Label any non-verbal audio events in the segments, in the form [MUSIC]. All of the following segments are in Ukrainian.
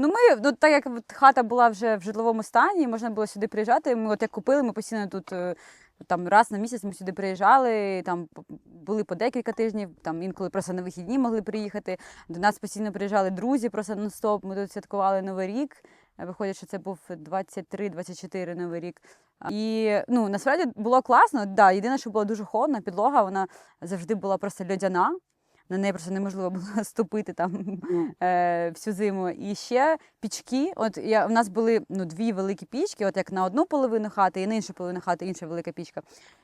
Ну ми, ну так як от хата була вже в житловому стані, можна було сюди приїжджати. Ми от як купили, ми постійно тут е, там раз на місяць ми сюди приїжджали, там були по декілька тижнів, там інколи просто на вихідні могли приїхати. До нас постійно приїжджали друзі, просто нон-стоп. Ми тут святкували Новий рік. Е, Виходить, що це був 23-24 Новий рік. І ну насправді було класно. Да, єдине, що було дуже холодно, підлога вона завжди була просто льодяна. На неї просто неможливо було [LAUGHS] ступити там е, всю зиму. І ще пічки. От я, у нас були ну, дві великі пічки, от як на одну половину хати і на іншу половину хати інша велика пічка.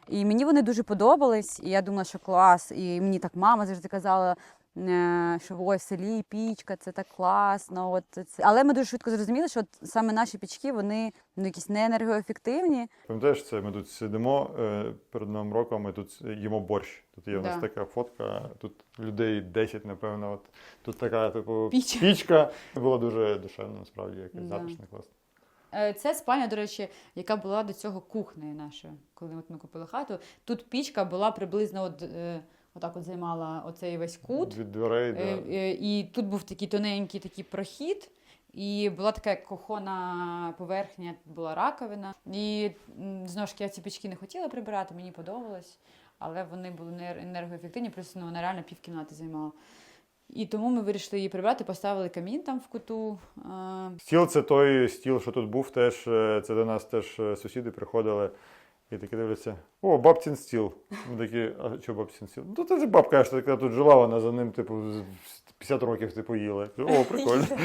І мені вони дуже подобались, і я думала, що клас. І мені так мама завжди казала. Е, Що ой, в селі пічка, це так класно. От це. Але ми дуже швидко зрозуміли, що от саме наші пічки вони ну якісь не енергоефективні. Пам'ятаєш це? Ми тут сидимо е, перед Новим роком, ми тут їмо борщ. Тут є в нас Да. така фотка, тут людей 10, напевно. От тут така типу Піч. пічка. Було дуже душевно, насправді, якось Да. затишно, класно. Е, Це спальня, до речі, яка була до цього кухнею нашою, коли ми купили хату. Тут пічка була приблизно от, отак от займала оцей весь кут. Від дверей Е, е, І тут був такий тоненький такий прохід, і була така як кухонна поверхня, була раковина. І знову ж я ці пічки не хотіла прибирати, мені подобалось, але вони були не енергоефективні, просто ну, вона реально півкімнати займала. І тому ми вирішили її прибрати, поставили камін там в куту. Стіл це той стіл, що тут був теж. е, Це до нас теж сусіди приходили і такі дивляться: о, бабцін стіл. Ми такі, а що бабцін стіл? Ну, це бабка, що тут жила, вона за ним, типу, з- 50 років типу їла. О, прикольно. [LAUGHS]